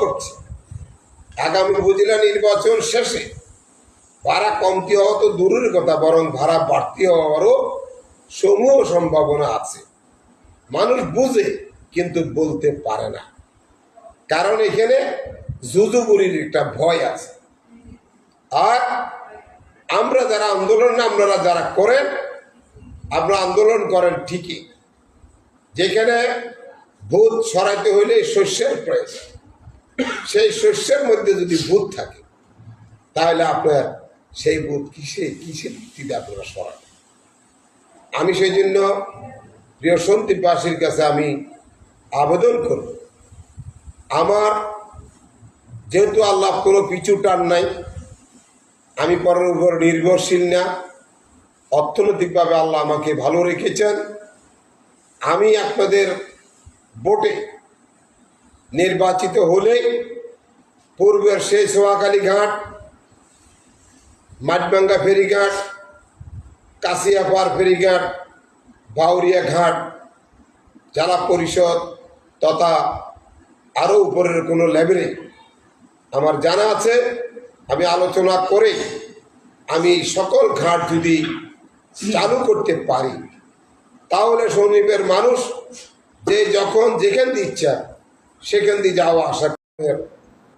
করছে। আগামী উপজেলা নির্বাচন শেষে ভাড়া কমতি হওয়া তো দূরের কথা, বরং ভাড়া বাড়তি হওয়ারও সমূহ সম্ভাবনা আছে। মানুষ বুঝে, কিন্তু বলতে পারে না। কারণ এখানে জুজুবুরির একটা ভয় আছে। আর আমরা যারা আন্দোলন, আপনারা যারা করেন, আপনারা আন্দোলন করেন ঠিকই। যেখানে ভূত সরাইতে হইলে শস্যের প্রয়োজন। সেই শস্যের মধ্যে যদি ভূত থাকে, তাহলে আপনার সেই ভূত কিসে, কিসের ভিত্তিতে আপনারা সরান? আমি সেই জন্য প্রিয় সন্দীপবাসীর কাছে আমি আবেদন করব। আমার যেহেতু আল্লাহ কোনো পিছু টান নাই, আমি পরের উপর নির্ভরশীল না, অর্থনৈতিকভাবে আল্লাহ আমাকে ভালো রেখেছেন। আমি আপনাদের ভোটে নির্বাচিত হলে পূর্বের সেই সোয়াকালী ঘাট, মাঠবাঙ্গা ফেরিঘাট কাশিয়াপার ফেরিঘাট বাউরিয়া ঘাট, জেলা পরিষদ তথা আরও উপরের কোনো লেভেলে। আমার জানা আছে, আমি আলোচনা করে আমি সকল ঘাট যদি চালু করতে পারি, তাহলে শনিবের মানুষ যে যখন যেখান ইচ্ছা সেখান দিয়ে যাওয়া আসা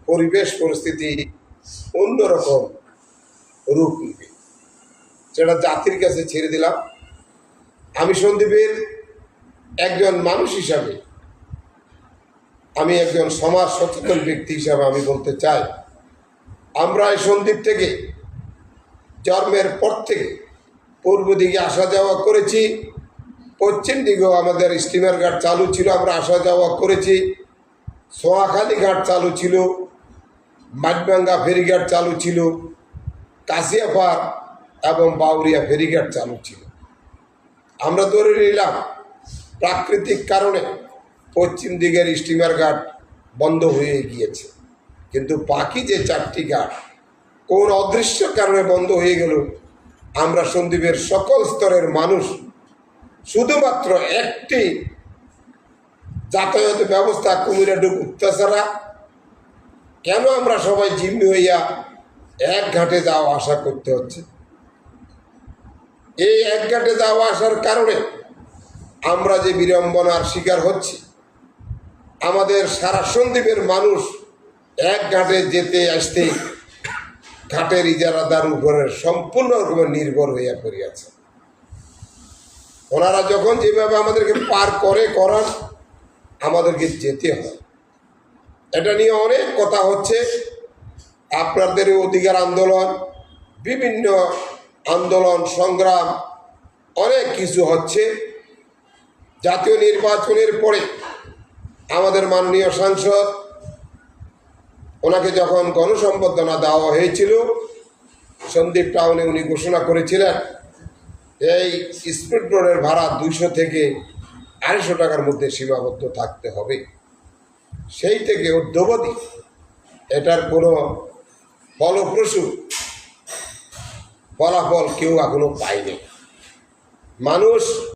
পরিবেশ, পরিস্থিতি অন্যরকম রূপ নিবে। সেটা জাতির কাছে ছেড়ে দিলাম। আমি সন্দীপের একজন মানুষ হিসাবে, আমি একজন সমাজ সচেতন ব্যক্তি হিসাবে আমি বলতে চাই, আমরা এই সন্দীপ থেকে, জন্মের পর থেকে পূর্ব দিকে আসা যাওয়া করেছি, পশ্চিম দিকেও আমাদের স্টিমার ঘাট চালু ছিল, আমরা আসা যাওয়া করেছি। সোয়াখালী ঘাট চালু ছিল মাঠবাঙ্গা ফেরিঘাট চালু ছিল কাশিয়াপার এবং বাউরিয়া ফেরিঘাট চালু ছিল। আমরা ধরে নিলাম, প্রাকৃতিক কারণে পশ্চিম দিকের স্টিমার ঘাট বন্ধ হয়ে গিয়েছে। কিন্তু বাকি যে চারটি ঘাট, কোন অদৃশ্য কারণে বন্ধ হয়ে গেল, আমরা সন্দীপের সকল স্তরের মানুষ শুধুমাত্র একটি যাতায়াত ব্যবস্থা কুমিরা ডুবুক্তা ছাড়া কেন আমরা সবাই জিম্মি হইয়া এক ঘাটে যাওয়া আসা করতে হচ্ছে? এই এক ঘাটে যাওয়া আসার কারণে আমরা যে বিড়ম্বনার শিকার হচ্ছি, আমাদের সারা সন্দীপের মানুষ এক ঘাটে যেতে আসতে ঘাটের ইজারাদার উপরে সম্পূর্ণ রকমের নির্ভর হইয়া পড়িয়াছে। ওনারা যখন যেভাবে আমাদেরকে পার করে করান আমাদেরকে যেতে হয়। এটা নিয়ে অনেক কথা হচ্ছে। আপনাদের অধিকার আন্দোলন, বিভিন্ন আন্দোলন, সংগ্রাম, অনেক কিছু হচ্ছে। জাতীয় নির্বাচনের পরে আমাদের মাননীয় সাংসদ, ওনাকে যখন গণসম্বর্ধনা দেওয়া হয়েছিল, সন্দীপ টাউনে উনি ঘোষণা করেছিলেন, এই স্পিড রোডের ভাড়া দুইশো থেকে আড়াইশো টাকার মধ্যে সীমাবদ্ধ থাকতে হবে। সেই থেকে অদ্যবধি এটার কোনো ফলপ্রসূ ফলাফল কেউ এখনও পায়নি। মানুষ